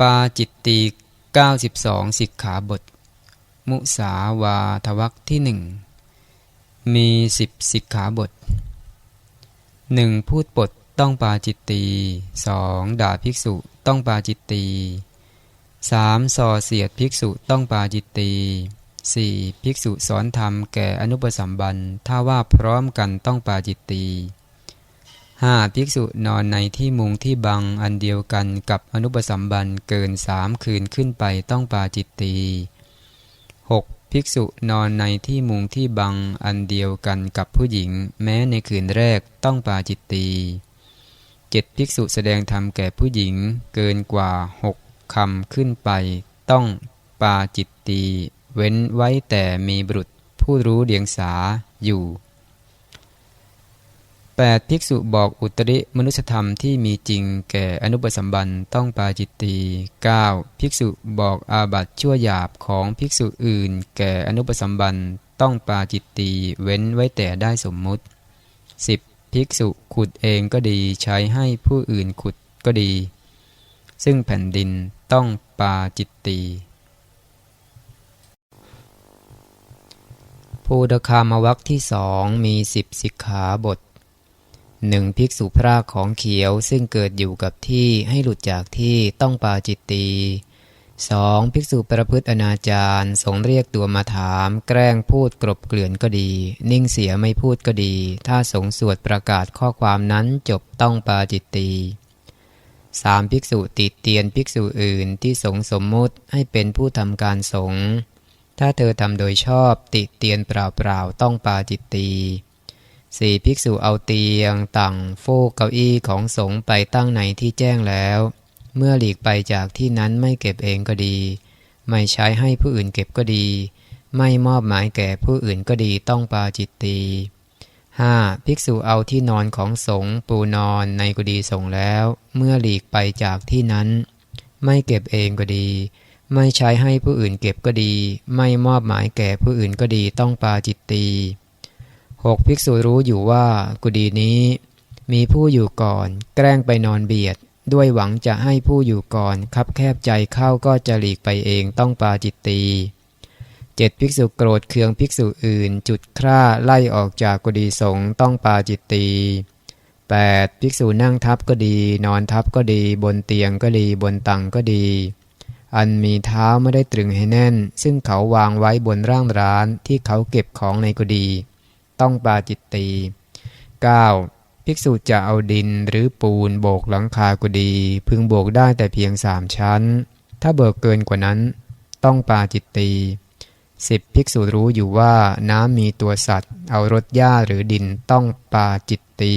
ปาจิตตี92 สิกขาบท มุสาวาทวักที่หนึ่งมีสิบสิกขาบทหนึ่งพูดปดต้องปาจิตตีสองด่าภิกษุต้องปาจิตตีสามส่อเสียดภิกษุต้องปาจิตตีสี่ภิกษุสอนธรรมแก่อนุปสัมบันถ้าว่าพร้อมกันต้องปาจิตตี ห้าภิกษุนอนในที่มุงที่บังอันเดียวกันกับอนุปสัมบันเกินสามคืนขึ้นไปต้องปาจิตตีหกภิกษุนอนในที่มุงที่บังอันเดียวกันกับผู้หญิง แม้ในคืนแรกต้องปาจิตตีเจ็ดภิกษุแสดงธรรมแก่ผู้หญิงเกินกว่าหกคำขึ้นไป ต้องปาจิตตีเว้นไว้แต่มีบุตรผู้รู้เดียงสาอยู่ 8. ภิกษุบอกอุตริมนุสธรรมที่มีจริงแก่อนุปสัมบันต้องปาจิตตี 9. ภิกษุบอกอาบัตชั่วหยาบของภิกษุอื่น แก่อนุปสัมบันต้องปาจิตตีเว้นไว้แต่ได้สมมุติ 10. ภิกษุขุดเองก็ดีใช้ให้ผู้อื่นขุดก็ดี ซึ่งแผ่นดินต้องปาจิตตีภูดคามวักที่สองมีสิบสิกขาบท หนึ่งภิกษุพรากของเขียวซึ่งเกิดอยู่กับที่ให้หลุดจากที่ต้องปาจิตตีสองภิกษุประพฤติอนาจารสงเรียกตัวมาถาม แกล้งพูดกรบเกลื่อนก็ดี นิ่งเสียไม่พูดก็ดี ถ้าสงสวดประกาศข้อความนั้นจบต้องปาจิตตีสามภิกษุติดเตียนภิกษุอื่นที่สงสมมุติให้เป็นผู้ทำการสงถ้าเธอทำโดยชอบติดเตียนเปล่าๆต้องปาจิตตี สี่ภิกษุเอาเตียงตั่งโฟกเก้าอี้ของสงฆ์ไปตั้งในที่แจ้งแล้ว เมื่อหลีกไปจากที่นั้นไม่เก็บเองก็ดี ไม่ใช้ให้ผู้อื่นเก็บก็ดี ไม่มอบหมายแก่ผู้อื่นก็ดีต้องปาจิตตีห้าภิกษุเอาที่นอนของสงฆ์ปูนอนในกุฏิสงฆ์แล้ว เมื่อหลีกไปจากที่นั้น ไม่เก็บเองก็ดี ไม่ใช้ให้ผู้อื่นเก็บก็ดี ไม่มอบหมายแก่ผู้อื่นก็ดีต้องปาจิตตี หกภิกษุรู้อยู่ว่ากุฏินี้ มีผู้อยู่ก่อน แกล้งไปนอนเบียด ด้วยหวังจะให้ผู้อยู่ก่อนคับแคบใจเข้าก็จะหลีกไปเองต้องปาจิตตีเจ็ดภิกษุโกรธเคืองภิกษุอื่น จุดคร่าไล่ออกจากกุฏิสงฆ์ต้องปาจิตตี 8. ภิกษุนั่งทับก็ดี นอนทับก็ดี บนเตียงก็ดีบนตังก็ดี อันมีเท้าไม่ได้ตรึงให้แน่น ซึ่งเขาวางไว้บนร่างร้านที่เขาเก็บของในกุฏิ ต้องปาจิตตี 9. ภิกษุจะเอาดินหรือปูนโบกหลังคากุดีพึงโบกได้แต่เพียงสามชั้น ถ้าเบิกเกินกว่านั้น ต้องปาจิตตีสิบภิกษุรู้อยู่ว่าน้ำมีตัวสัตว์ เอารถหญ้าหรือดินต้องปาจิตตี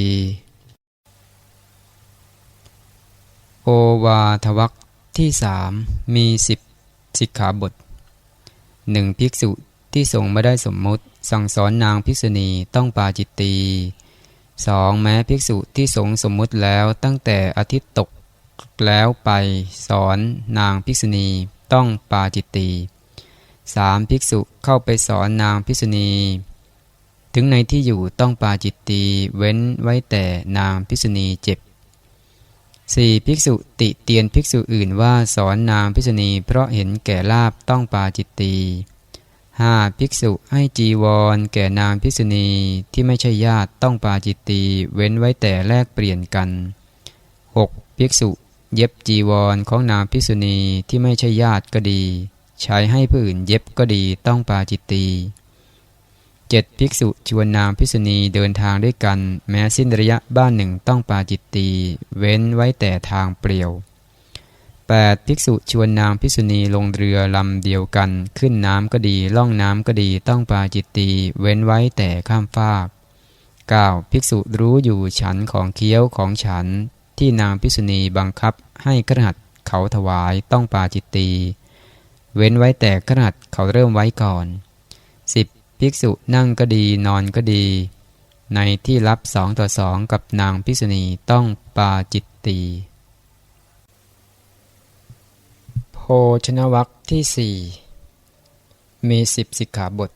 โอวาทวักที่สามมีสิบสิกขาบทหนึ่งภิกษุที่ทรงไม่ได้สมมุติ สั่งสอนนางภิกษุณีต้องปาจิตตีสองแม้ภิกษุที่สงสมมุติแล้วตั้งแต่อาทิตย์ตกแล้วไปสอนนางภิกษุณีต้องปาจิตตีสามภิกษุเข้าไปสอนนางภิกษุณี ถึงในที่อยู่ต้องปาจิตตีเว้นไว้แต่นางภิกษุณีเจ็บสี่ภิกษุติเตียนภิกษุอื่นว่าสอนนางภิกษุณีเพราะเห็นแก่ลาบต้องปาจิตตี ห้าภิกษุให้จีวร แก่นางภิกษุณีที่ไม่ใช่ญาติต้องปาจิตตีเว้นไว้แต่แลกเปลี่ยนกัน 6. ภิกษุเย็บจีวรของนางภิกษุณีที่ไม่ใช่ญาติก็ดี ใช้ให้ผู้อื่นเย็บก็ดีต้องปาจิตตีเจ็ดภิกษุชวนนางภิกษุณีเดินทางด้วยกัน แม้สิ้นระยะบ้านหนึ่งต้องปาจิตตีเว้นไว้แต่ทางเปลี่ยว 8. ภิกษุชวนนางภิษุณีลงเรือลำเดียวกัน ขึ้นน้ำก็ดี ล่องน้ำก็ดีต้องปาจิตตีเว้นไว้แต่ข้ามฟาก 9. ภิกษุรู้อยู่ฉันของเคี้ยวของฉัน ที่นางภิษุณีบังคับให้กระหัดเขาถวายต้องปาจิตตีเว้นไว้แต่กระหัดเขาเริ่มไว้ก่อน 10. ภิกษุนั่งก็ดีนอนก็ดี ในที่รับสองต่อสองกับนางภิษุณีต้องปาจิตตี โภชนวัคที่สี่มีสิบสิกขาบท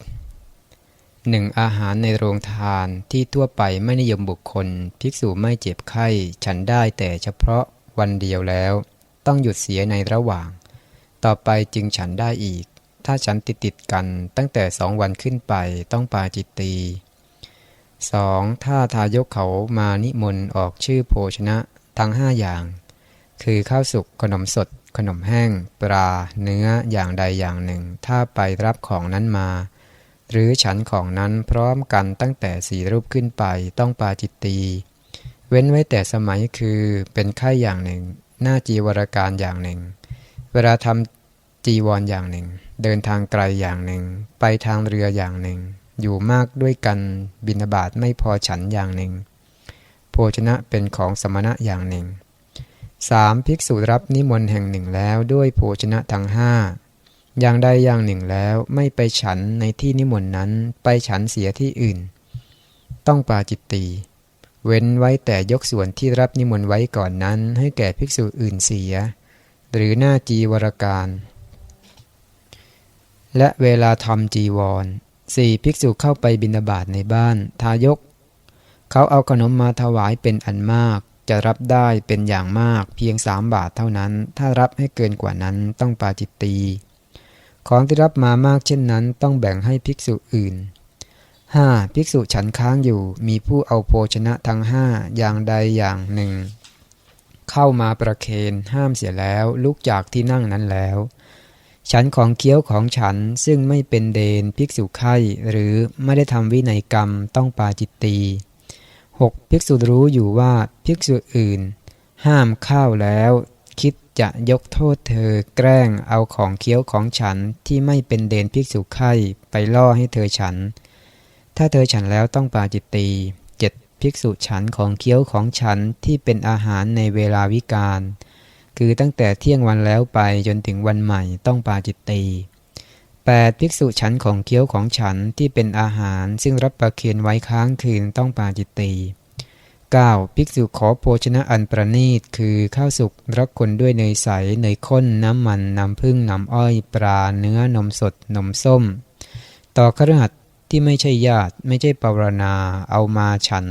หนึ่งอาหารในโรงทานที่ทั่วไปไม่นิยมบุคคล ภิกษุไม่เจ็บไข้ ฉันได้แต่เฉพาะวันเดียวแล้ว ต้องหยุดเสียในระหว่าง ต่อไปจึงฉันได้อีก ถ้าฉันติดติดกันตั้งแต่สองวันขึ้นไปต้องปาจิตตี 2. ถ้าทายกเขามานิมนต์ออกชื่อโภชนะทั้งห้าอย่าง คือข้าวสุกขนมสด ขนมแห้ง ปลา เนื้ออย่างใดอย่างหนึ่ง ถ้าไปรับของนั้นมา หรือฉันของนั้นพร้อมกันตั้งแต่สี่รูปขึ้นไปต้องปาจิตตีเว้นไว้แต่สมัยคือเป็นไข่อย่างหนึ่ง หน้าจีวรการอย่างหนึ่ง เวลาทำจีวรอย่างหนึ่ง เดินทางไกลอย่างหนึ่ง ไปทางเรืออย่างหนึ่ง อยู่มากด้วยกันบินาบาตไม่พอฉันอย่างหนึ่ง โภชนะเป็นของสมณะอย่างหนึ่ง 3. ภิกษุรับนิมนต์แห่งหนึ่งแล้วด้วยโภชนะทั้งห้าอย่างใดอย่างหนึ่งแล้วไม่ไปฉันในที่นิมนต์นั้นไปฉันเสียที่อื่น ต้องปาจิตตีเว้นไว้แต่ยกส่วนที่รับนิมนต์ไว้ก่อนนั้นให้แก่ภิกษุอื่นเสีย หรือหน้าจีวรการ และเวลาทำจีวร 4. ภิกษุเข้าไปบิณฑบาตในบ้าน ทายก เขาเอาขนมมาถวายเป็นอันมาก จะรับได้เป็นอย่างมากเพียงสามบาทเท่านั้น ถ้ารับให้เกินกว่านั้นต้องปาจิตตี ของที่รับมามากเช่นนั้นต้องแบ่งให้ภิกษุอื่น 5. ภิกษุฉันค้างอยู่มีผู้เอาโภชนะทั้งห้าอย่างใดอย่างหนึ่ง เข้ามาประเคนห้ามเสียแล้วลุกจากที่นั่งนั้นแล้ว ฉันของเคี้ยวของฉันซึ่งไม่เป็นเดนภิกษุไข่หรือไม่ได้ทำวินัยกรรมต้องปาจิตตี 6. ภิกษุรู้อยู่ว่าภิกษุอื่น ห้ามข้าวแล้ว คิดจะยกโทษเธอแกล้งเอาของเคี้ยวของฉันที่ไม่เป็นเดนภิกษุไข่ไปล่อให้เธอฉัน ถ้าเธอฉันแล้วต้องปาจิตตี 7. ภิกษุฉันของเคี้ยวของฉันที่เป็นอาหารในเวลาวิกาลคือตั้งแต่เที่ยงวันแล้วไปจนถึงวันใหม่ต้องปาจิตตี 8. ภิกษุฉันของเคี้ยวของฉันที่เป็นอาหาร ซึ่งรับประเคนไว้ค้างคืนต้องปาจิตตี 9. ภิกษุขอโภชนะอันประณีต คือข้าวสุกรักคนด้วยเนยใสเนยข้นน้ำมันน้ำผึ้งน้ำอ้อย ปลาเนื้อนมสด นมส้ม ต่อครหัสที่ไม่ใช่ญาติไม่ใช่ปรณาเอามาฉัน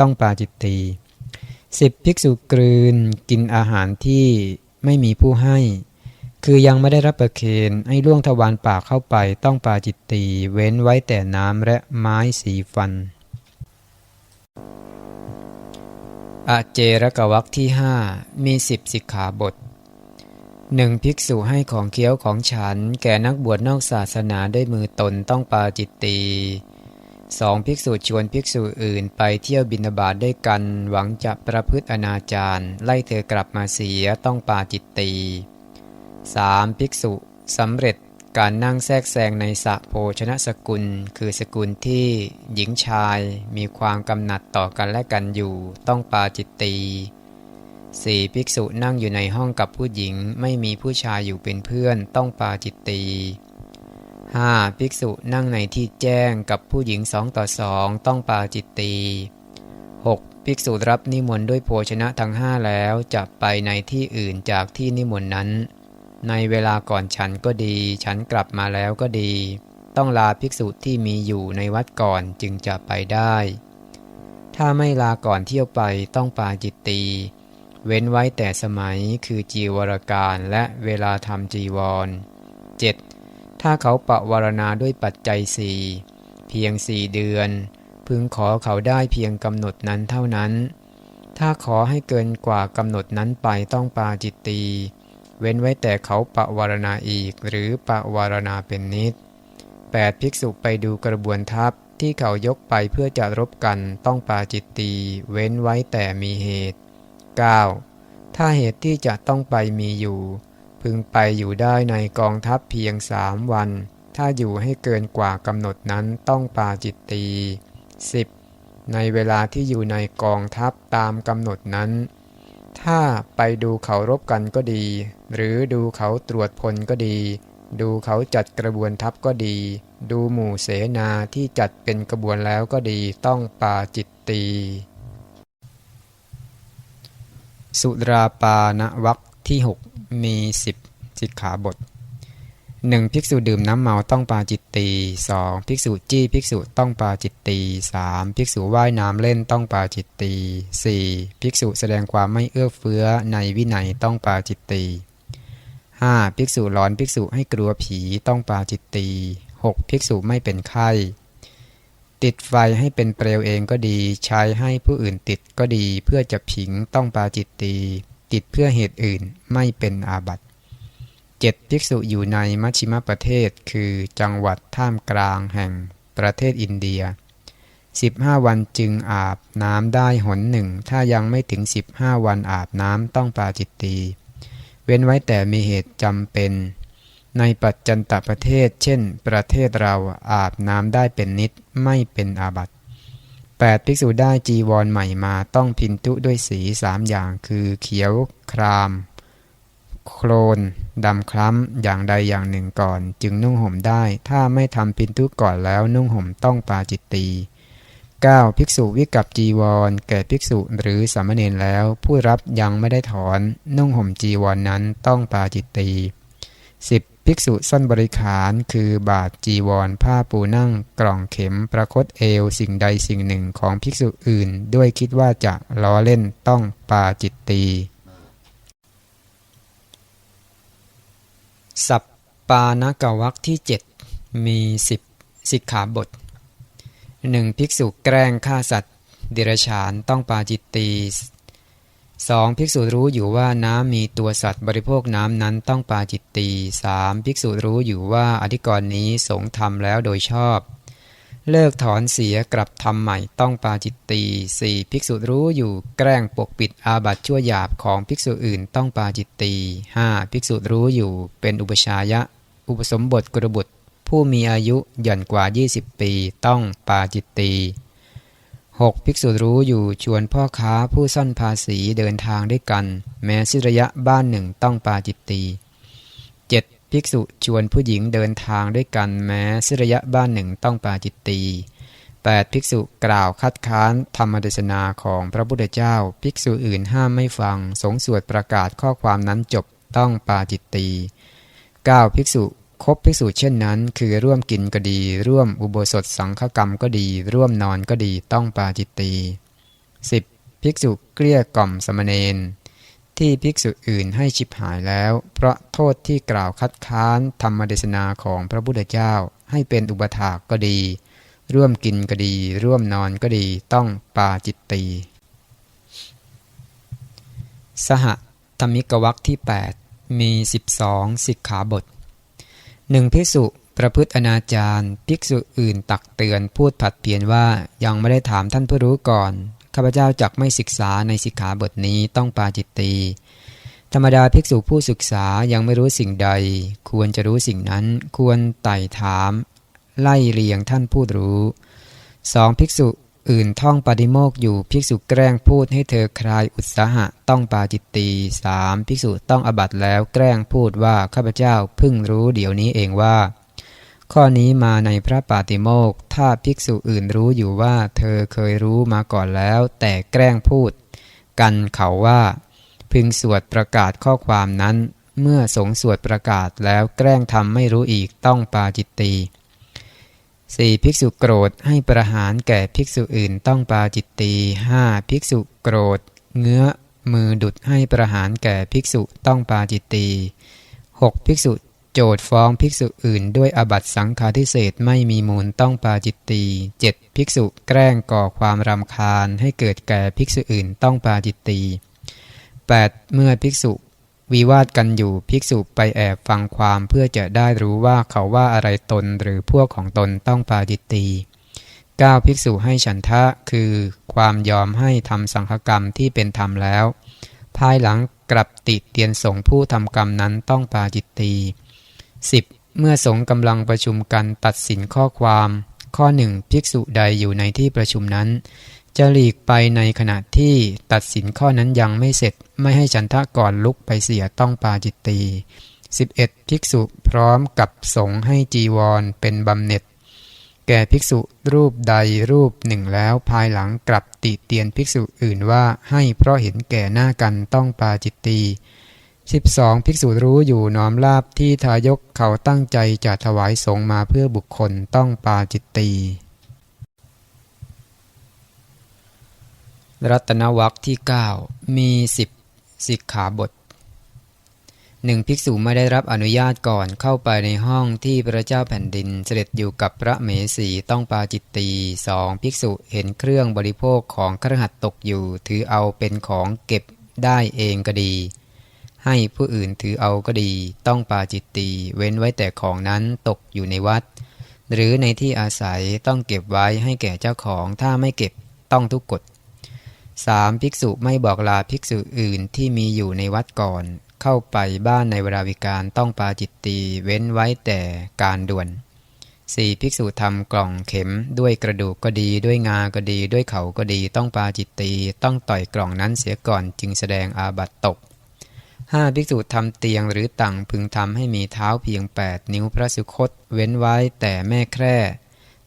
ต้องปาจิตตีสิบภิกษุกลืนกินอาหารที่ไม่มีผู้ให้ คือยังไม่ได้รับประเคนให้ล่วงทวารปากเข้าไปต้องปาจิตตีเว้นไว้แต่น้ำและไม้สีฟัน อเจรกวักที่ห้ามีสิบสิกขาบทหนึ่งภิกษุให้ของเคี้ยวของฉัน แก่นักบวชนอกศาสนาด้วยมือตนต้องปาจิตตีสองภิกษุชวนภิกษุอื่นไปเที่ยวบินาบาตด้วยกัน หวังจะประพฤติอนาจารไล่เธอกลับมาเสียต้องปาจิตตี สามภิกษุสำเร็จการนั่งแทรกแซงในสะโภชนะสกุล คือสกุลที่หญิงชายมีความกำหนัดต่อกันและกันอยู่ ต้องปาจิตตีสี่ภิกษุนั่งอยู่ในห้องกับผู้หญิงไม่มีผู้ชายอยู่เป็นเพื่อนต้องปาจิตตี 5. ภิกษุนั่งในที่แจ้งกับผู้หญิงสองต่อสองต้องปาจิตตี 6. ภิกษุรับนิมนต์ด้วยโภชนะทั้งห้าแล้วจะไปในที่อื่นจากที่นิมนต์นั้น ในเวลาก่อนฉันก็ดี ฉันกลับมาแล้วก็ดี ต้องลาภิกษุที่มีอยู่ในวัดก่อนจึงจะไปได้ ถ้าไม่ลาก่อนเที่ยวไปต้องปาจิตตีเว้นไว้แต่สมัยคือจีวรการและเวลาทำจีวร 7. ถ้าเขาปะวารณาด้วยปัจจัยสี่เพียงสี่เดือน พึงขอเขาได้เพียงกำหนดนั้นเท่านั้น ถ้าขอให้เกินกว่ากำหนดนั้นไปต้องปาจิตตี เว้นไว้แต่เขาปะวารณาอีก หรือปะวารณาเป็นนิด 8. ภิกษุไปดูกระบวนทัพที่เขายกไปเพื่อจะรบกันต้องปาจิตตีเว้นไว้แต่มีเหตุ 9. ถ้าเหตุที่จะต้องไปมีอยู่ พึงไปอยู่ได้ในกองทัพเพียงสามวัน ถ้าอยู่ให้เกินกว่ากำหนดนั้นต้องปาจิตตี 10. ในเวลาที่อยู่ในกองทัพตามกำหนดนั้น ถ้าไปดูเขารบกันก็ดี หรือดูเขาตรวจพลก็ดี ดูเขาจัดกระบวนทัพก็ดี ดูหมู่เสนาที่จัดเป็นกระบวนแล้วก็ดีต้องปาจิตตี สุราปานวักที่ 6 มีสิบสิกขาบท หนึ่งภิกษุดื่มน้ำเมาต้องปาจิตตีสองภิกษุจี้ภิกษุต้องปาจิตตีสามภิกษุว่ายน้ำเล่นต้องปาจิตตีสี่ภิกษุแสดงความไม่เอื้อเฟื้อในวินัยต้องปาจิตตีห้าภิกษุหลอนภิกษุให้กลัวผีต้องปาจิตตีหกภิกษุไม่เป็นไข้ ติดไฟให้เป็นเปลวเองก็ดี ใช้ให้ผู้อื่นติดก็ดีเพื่อจะผิงต้องปาจิตตีติดเพื่อเหตุอื่นไม่เป็นอาบัติ เจ็ดภิกษุอยู่ในมัชชิมประเทศ คือจังหวัดท่ามกลางแห่งประเทศอินเดีย 15 วันจึงอาบน้ำได้หนหนึ่ง ถ้ายังไม่ถึง 15 วันอาบน้ำต้องปาจิตตีเว้นไว้แต่มีเหตุจำเป็น ในปัจจันตประเทศ เช่น ประเทศเราอาบน้ำได้เป็นนิดไม่เป็นอาบัติ8ภิกษุได้จีวรใหม่มาต้องพินทุด้วยสีสามอย่างคือเขียวคราม โคลนดำคล้ำอย่างใดอย่างหนึ่งก่อน จึงนุ่งห่มได้ ถ้าไม่ทำพินทุก่อนแล้วนุ่งห่มต้องปาจิตตี 9. ภิกษุวิกับจีวรแก่ภิกษุหรือสามเณรแล้ว ผู้รับยังไม่ได้ถอน นุ่งห่มจีวรนนั้นต้องปาจิตตี 10. ภิกษุสั้นบริขารคือบาทจีวร ผ้าปูนั่ง กล่องเข็มประคตเอวสิ่งใดสิ่งหนึ่งของภิกษุอื่น ด้วยคิดว่าจะล้อเล่นต้องปาจิตตี สัปปานกวักที่เจ็ดมีสิบสิกขาบทหนึ่งภิกษุแกล้งฆ่าสัตว์เดรัจฉานต้องปาจิตตีสองภิกษุรู้อยู่ว่าน้ำมีตัวสัตว์บริโภคน้ำนั้นต้องปาจิตตีสามภิกษุรู้อยู่ว่าอธิกรณ์นี้สงทำแล้วโดยชอบ เลิกถอนเสียกลับทำใหม่ต้องปาจิตตีสี่ภิกษุรู้อยู่แกล้งปกปิดอาบัติชั่วหยาบของภิกษุอื่นต้องปาจิตตีห้าภิกษุรู้อยู่เป็นอุปชายะ อุปสมบทกระบุตร ผู้มีอายุหย่อนกว่า 20 ปีต้องปาจิตตี 6. ภิกษุรู้อยู่ชวนพ่อค้าผู้ซ่อนภาษีเดินทางด้วยกัน แม้สิระยะบ้านหนึ่งต้องปาจิตตี ภิกษุชวนผู้หญิงเดินทางด้วยกันแม้สิระยะบ้านหนึ่งต้องปาจิตตี 8. ภิกษุกล่าวคัดค้านธรรมเทศนาของพระพุทธเจ้า ภิกษุอื่นห้ามไม่ฟัง สงสวดประกาศข้อความนั้นจบต้องปาจิตตี 9. ภิกษุคบภิกษุเช่นนั้น คือร่วมกินก็ดี ร่วมอุโบสถสังฆกรรมก็ดี ร่วมนอนก็ดีต้องปาจิตตี 10. ภิกษุเกลี้ยกล่อมสมณเณร ที่ภิกษุอื่นให้ชิบหายแล้ว เพราะโทษที่กล่าวคัดค้านธรรมเดชนาของพระพุทธเจ้า ให้เป็นอุปถากก็ดี ร่วมกินก็ดี ร่วมนอนก็ดีต้องปาจิตตี สหธรรมิกวักที่ 8 มี 12 สิกขาบทหนึ่งภิกษุประพฤติอนาจารภิกษุอื่นตักเตือนพูดผัดเปลี่ยนว่ายังไม่ได้ถามท่านผู้รู้ก่อน ข้าพเจ้าจักไม่ศึกษาในสิกขาบทนี้ต้องปาจิตตีธรรมดาภิกษุผู้ศึกษายังไม่รู้สิ่งใด ควรจะรู้สิ่งนั้นควรไต่ถาม ไล่เรียงท่านผู้รู้สองภิกษุอื่นท่องปาฏิโมกอยู่ภิกษุแกล้งพูดให้เธอคลายอุตสาหะต้องปาจิตตีสามภิกษุต้องอบัตแล้วแกล้งพูดว่าข้าพเจ้าเพิ่งรู้เดี๋ยวนี้เองว่า ข้อนี้มาในพระปาติโมกถ้าภิกษุอื่นรู้อยู่ว่าเธอเคยรู้มาก่อนแล้ว แต่แกล้งพูด กันเขาว่า พึงสวดประกาศข้อความนั้น เมื่อสงสวดประกาศแล้วแกล้งทำไม่รู้อีกต้องปาจิตตีสี่ภิกษุโกรธให้ประหารแก่ภิกษุอื่นต้องปาจิตตีห้าภิกษุโกรธ เงื้อมือดุดให้ประหารแก่ภิกษุต้องปาจิตตีหกภิกษุ โจทฟ้องภิกษุอื่นด้วยอบัตสังฆาทิเศษไม่มีมูลต้องปาจิตตีเจ็ดภิกษุแกล้งก่อความรำคาญให้เกิดแก่ภิกษุอื่นต้องปาจิตตีแปดเมื่อภิกษุวิวาทกันอยู่ภิกษุไปแอบฟังความเพื่อจะได้รู้ว่าเขาว่าอะไรตนหรือพวกของตนต้องปาจิตตี 9. ภิกษุให้ฉันทะคือความยอมให้ทำสังฆกรรมที่เป็นธรรมแล้ว ภายหลังกลับติเตียนสงผู้ทำกรรมนั้นต้องปาจิตตี 10. เมื่อสงกำลังประชุมกันตัดสินข้อความ ข้อหนึ่งภิกษุใดอยู่ในที่ประชุมนั้น จะหลีกไปในขณะที่ตัดสินข้อนั้นยังไม่เสร็จ ไม่ให้ฉันทะก่อนลุกไปเสียต้องปาจิตตี 11. ภิกษุพร้อมกับสงให้จีวรเป็นบำเหน็จ แก่ภิกษุรูปใดรูปหนึ่งแล้วภายหลังกลับติเตียนภิกษุอื่นว่าให้เพราะเห็นแก่หน้ากันต้องปาจิตตี 12. ภิกษุรู้อยู่น้อมลาบที่ทายกเขาตั้งใจจะถวายสงมาเพื่อบุคคลต้องปาจิตตีรัตนวัคที่ 9 มีสิบสิกขาบทหนึ่งภิกษุไม่ได้รับอนุญาตก่อนเข้าไปในห้องที่พระเจ้าแผ่นดินเสด็จอยู่กับพระเมสีต้องปาจิตตีสองภิกษุเห็นเครื่องบริโภคของครหัสตกอยู่ ถือเอาเป็นของเก็บได้เองก็ดี ให้ผู้อื่นถือเอาก็ดี ต้องปาจิตตีเว้นไว้แต่ของนั้นตกอยู่ในวัด หรือในที่อาศัยต้องเก็บไว้ให้แก่เจ้าของถ้าไม่เก็บต้องทุกกฎ 3. ภิกษุไม่บอกลาภิกษุอื่นที่มีอยู่ในวัดก่อน เข้าไปบ้านในเวลาวิการต้องปาจิตตีเว้นไว้แต่การด่วน 4. ภิกษุทำกล่องเข็มด้วยกระดูกก็ดีด้วยงาก็ดี ด้วยเขาก็ดี ต้องปาจิตตีต้องต่อยกล่องนั้นเสียก่อนจึงแสดงอาบัตตก 5. ภิกษุทำเตียงหรือตั่งพึงทำให้มีเท้าเพียง 8 นิ้วพระสุคต เว้นไว้แต่แม่แคร่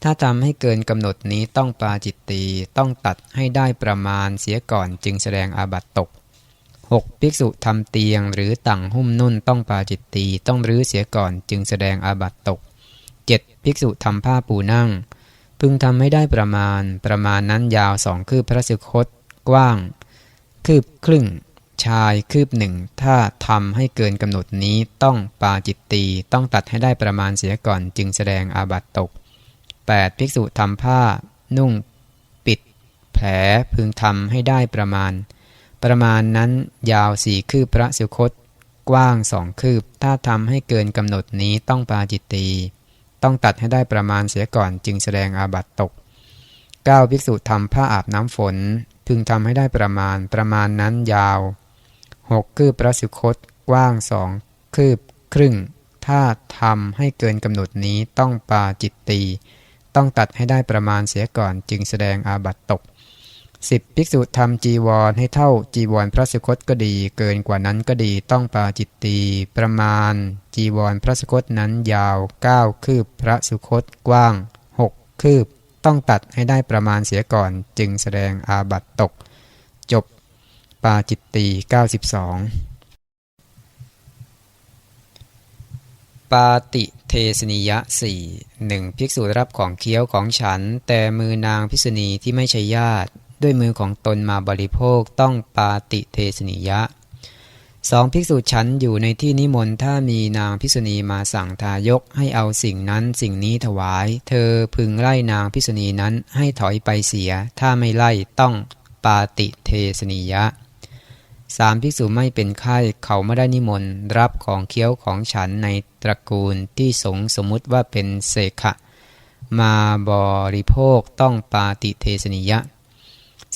ถ้าทำให้เกินกำหนดนี้ต้องปาจิตตีต้องตัดให้ได้ประมาณเสียก่อนจึงแสดงอาบัตตก 6. ภิกษุทำเตียงหรือตั่งหุ้มนุ่นต้องปาจิตตีต้องรื้อเสียก่อนจึงแสดงอาบัตตก 7. ภิกษุทำผ้าปูนั่ง พึงทำให้ได้ประมาณ ประมาณนั้นยาวสองคืบพระสุคต กว้าง คืบครึ่ง ชายคืบหนึ่งถ้าทำให้เกินกำหนดนี้ต้องปาจิตตีต้องตัดให้ได้ประมาณเสียก่อนจึงแสดงอาบัตตก 8. ภิกษุทำผ้า นุ่ง ปิด แผลพึงทำให้ได้ประมาณ ประมาณนั้นยาวสี่คืบพระสุคต กว้างสองคืบ ถ้าทำให้เกินกำหนดนี้ต้องปาจิตตีต้องตัดให้ได้ประมาณเสียก่อนจึงแสดงอาบัตตก 9. ภิกษุทำผ้าอาบน้ำฝน พึงทำให้ได้ประมาณประมาณนั้นยาว 6คืบพระสุคตกว้างสองคืบครึ่ง ถ้าทำให้เกินกำหนดนี้ต้องปาจิตตี ต้องตัดให้ได้ประมาณเสียก่อนจึงแสดงอาบัตตก 10. ภิกษุทำจีวรให้เท่าจีวรพระสุคตก็ดี เกินกว่านั้นก็ดีต้องปาจิตตีประมาณ จีวรพระสุคตนั้นยาว 9 คืบพระสุคตกว้าง 6 คืบ ต้องตัดให้ได้ประมาณเสียก่อนจึงแสดงอาบัตตก ปาจิตตี92 ปาติเทสนิยะสี่หนึ่งภิกษุรับของเคี้ยวของฉัน แต่มือนางภิกษุณีที่ไม่ใช่ญาติ ด้วยมือของตนมาบริโภคต้องปาติเทสนิยะสองภิกษุฉันอยู่ในที่นิมนต์ถ้ามีนางภิกษุณีมาสั่งทายกให้เอาสิ่งนั้นสิ่งนี้ถวาย เธอพึงไล่นางภิกษุณีนั้นให้ถอยไปเสีย ถ้าไม่ไล่ต้องปาติเทสนิยะ สามภิกษุไม่เป็นไข้เขาไม่ได้นิมนต์ รับของเคี้ยวของฉันในตระกูลที่สงสมมุติว่าเป็นเสขะ มาบริโภคต้องปาติเทสนิยะ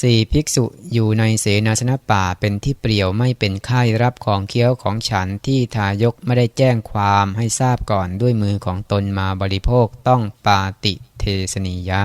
สี่ภิกษุอยู่ในเสนาสนะป่าเป็นที่เปรี่ยวไม่เป็นไข้รับของเคี้ยวของฉันที่ทายกไม่ได้แจ้งความให้ทราบก่อนด้วยมือของตนมาบริโภคต้องปาติเทสนิยะ